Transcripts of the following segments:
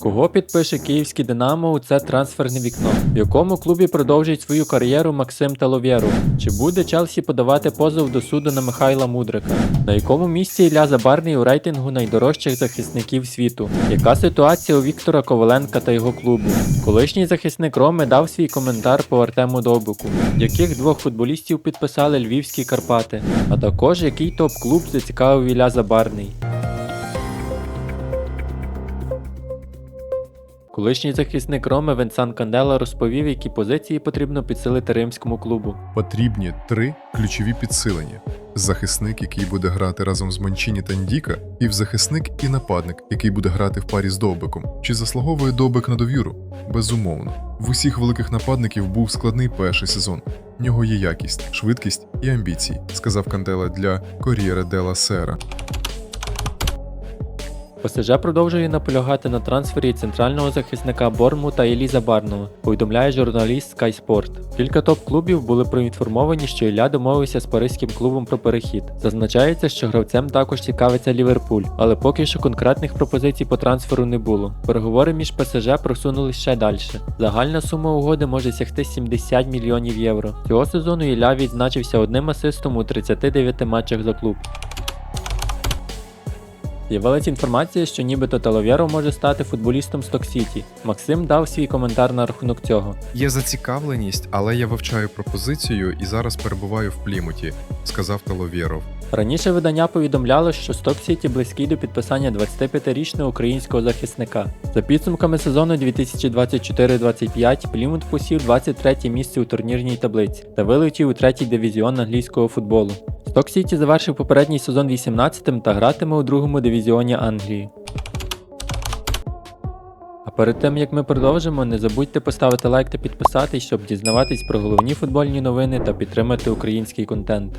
Кого підпише київський Динамо у це трансферне вікно? В якому клубі продовжить свою кар'єру Максим Таловєров? Чи буде Челсі подавати позов до суду на Михайла Мудрика? На якому місці Ілля Забарний у рейтингу найдорожчих захисників світу? Яка ситуація у Віктора Коваленка та його клубу? Колишній захисник Роми дав свій коментар по Артему Довбику. Яких двох футболістів підписали львівські Карпати? А також який топ-клуб зацікавив Ілля Забарний? Колишній захисник Роми Венсан Кандела розповів, які позиції потрібно підсилити римському клубу. Потрібні три ключові підсилення: захисник, який буде грати разом з Манчіні та Ndіка, півзахисник і нападник, який буде грати в парі з Довбиком. Чи заслуговує Довбик на довіру? Безумовно. В усіх великих нападників був складний перший сезон. В нього є якість, швидкість і амбіції, сказав Кандела для Кор'єре Дела Сера. ПСЖ продовжує наполягати на трансфері центрального захисника Борму та Еліза Барного, повідомляє журналіст Sky Sport. Кілька топ-клубів були проінформовані, що Ілля домовився з паризьким клубом про перехід. Зазначається, що гравцем також цікавиться Ліверпуль, але поки що конкретних пропозицій по трансферу не було. Переговори між ПСЖ просунулись ще далі. Загальна сума угоди може сягти 70 мільйонів євро. Цього сезону Ілля відзначився одним асистом у 39 матчах за клуб. З'явилась інформація, що нібито Таловєро може стати футболістом Сток-Сіті. Максим дав свій коментар на рахунок цього. Є зацікавленість, але я вивчаю пропозицію і зараз перебуваю в Плімуті, сказав Таловєров. Раніше видання повідомляло, що Сток-Сіті близький до підписання 25-річного українського захисника. За підсумками сезону 2024-25 Плімут посів 23 місце у турнірній таблиці та вилетів у третій дивізіон англійського футболу. Сток-Сіті завершив попередній сезон 18-м та гратиме у другому дивізіоні Англії. А перед тим як ми продовжимо, не забудьте поставити лайк та підписатись, щоб дізнаватись про головні футбольні новини та підтримати український контент.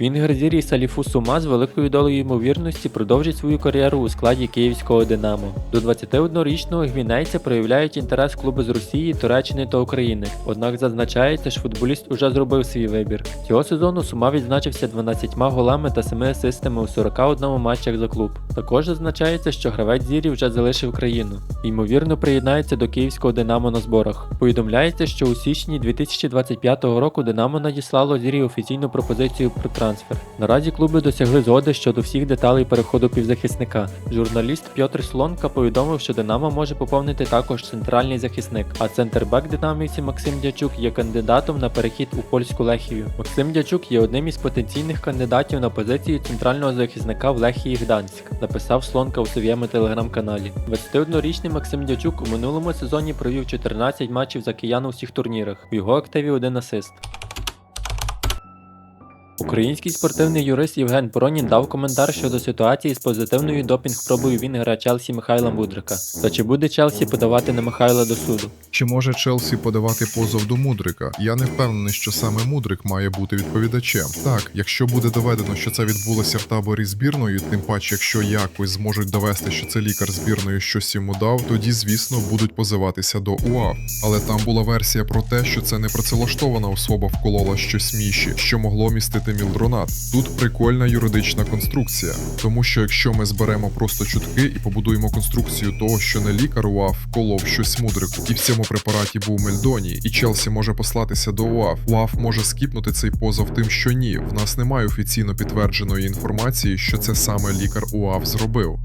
Вінгер Саліфу Сума з великою долею ймовірності продовжить свою кар'єру у складі київського Динамо. До 21-річного гвінейця проявляють інтерес клуби з Росії, Туреччини та України. Однак зазначається, що футболіст уже зробив свій вибір. Цього сезону Сума відзначився 12 голами та 7 асистами у 41 матчах за клуб. Також зазначається, що гравець Зірі вже залишив країну. Ймовірно, приєднається до київського Динамо на зборах. Повідомляється, що у січні 2025 року Динамо надіслало Зірі офіційну пропозицію про трансфер. Наразі клуби досягли згоди щодо всіх деталей переходу півзахисника. Журналіст Пьотр Слонка повідомив, що Динамо може поповнити також центральний захисник, а центрбек динамівці Максим Дячук є кандидатом на перехід у польську Лехію. Максим Дячук є одним із потенційних кандидатів на позицію центрального захисника в Лехії Гданськ, написав Слонка у своєму телеграм-каналі. 21-річний Максим Дячук у минулому сезоні провів 14 матчів за киян у всіх турнірах. В його активі один асист. Український спортивний юрист Євген Поронін дав коментар щодо ситуації з позитивною допінг-пробою Вінгера Челсі Михайла Мудрика. Та чи буде Челсі подавати на Михайла до суду? Чи може Челсі подавати позов до Мудрика? Я не впевнений, що саме Мудрик має бути відповідачем. Так, якщо буде доведено, що це відбулося в таборі збірною, тим паче, якщо якось зможуть довести, що це лікар збірної щось йому дав, тоді звісно будуть позиватися до УАФ. Але там була версія про те, що це не працевлаштована особа вколола щось міші, що могло містити мілдронат. Тут прикольна юридична конструкція, тому що якщо ми зберемо просто чутки і побудуємо конструкцію того, що не лікар УАФ вколов щось мудрику, і в цьому препараті був Мельдоні, і Челсі може послатися до УАФ. УАФ може скіпнути цей позов тим, що ні. В нас немає офіційно підтвердженої інформації, що це саме лікар УАФ зробив.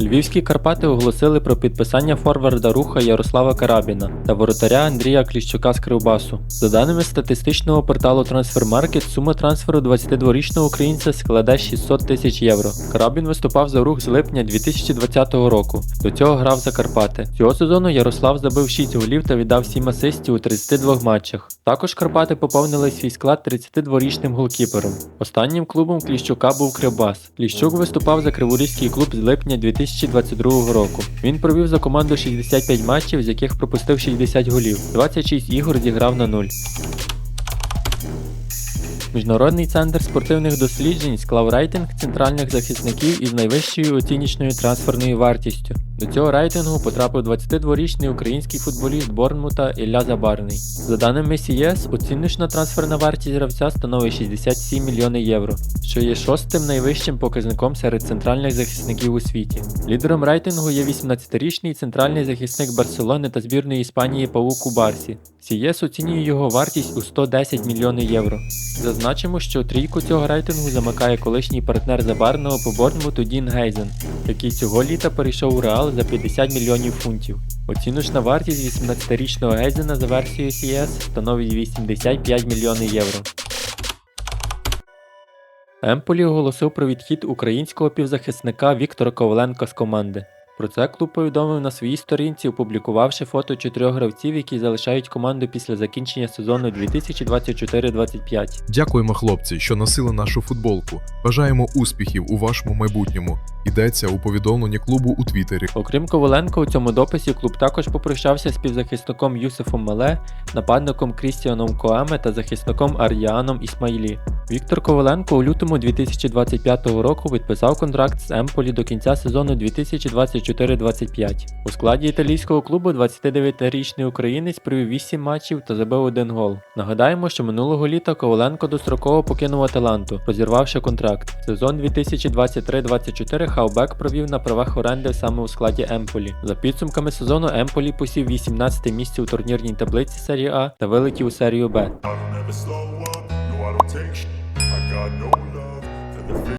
Львівські Карпати оголосили про підписання форварда руха Ярослава Карабіна та воротаря Андрія Кліщука з Кривбасу. За даними статистичного порталу Transfermarkt, сума трансферу 22-річного українця складе 600 тисяч євро. Карабін виступав за рух з липня 2020 року. До цього грав за Карпати. Цього сезону Ярослав забив 6 голів та віддав 7 асистів у 32 матчах. Також Карпати поповнили свій склад 32-річним голкіпером. Останнім клубом Кліщука був Кривбас. Кліщук виступав за Криворізький клуб з липня 2022 року. Він провів за команду 65 матчів, з яких пропустив 60 голів. 26 ігор зіграв на 0. Міжнародний центр спортивних досліджень склав рейтинг центральних захисників із найвищою оціночною трансферною вартістю. До цього рейтингу потрапив 22-річний український футболіст Борнмута Ілля Забарний. За даними CES, оціночна трансферна вартість гравця становить 67 мільйони євро, що є шостим найвищим показником серед центральних захисників у світі. Лідером рейтингу є 18-річний центральний захисник Барселони та збірної Іспанії Паук Кубарсі. CES оцінює його вартість у 110 мільйонів євро. Зазначимо, що трійку цього рейтингу замикає колишній партнер Забарного по Борнмуту Дін Гейзен, який цього літа перейшов у Реал за 50 мільйонів фунтів. Оціночна вартість 18-річного Гейзена за версією CS становить 85 мільйонів євро. Емполі оголосив про відхід українського півзахисника Віктора Коваленка з команди. Про це клуб повідомив на своїй сторінці, опублікувавши фото чотирьох гравців, які залишають команду після закінчення сезону 2024-25. Дякуємо, хлопці, що носили нашу футболку. Бажаємо успіхів у вашому майбутньому. Йдеться у повідомленні клубу у Твіттері. Окрім Коваленка, у цьому дописі клуб також попрощався з півзахисником Юсефом Мале, нападником Крістіаном Коеме та захисником Ар'яном Ісмаїлі. Віктор Коваленко у лютому 2025 року підписав контракт з Емполі до кінця сезону 2024-25. У складі італійського клубу 29-річний українець провів 8 матчів та забив один гол. Нагадаємо, що минулого літа Коваленко достроково покинув Аталанту, розірвавши контракт. Сезон 2023-24 Хаубек провів на правах оренди саме у складі Емполі. За підсумками сезону Емполі посів 18 місце у турнірній таблиці серії А та вилетів у серію Б. I don't take sh- I got no love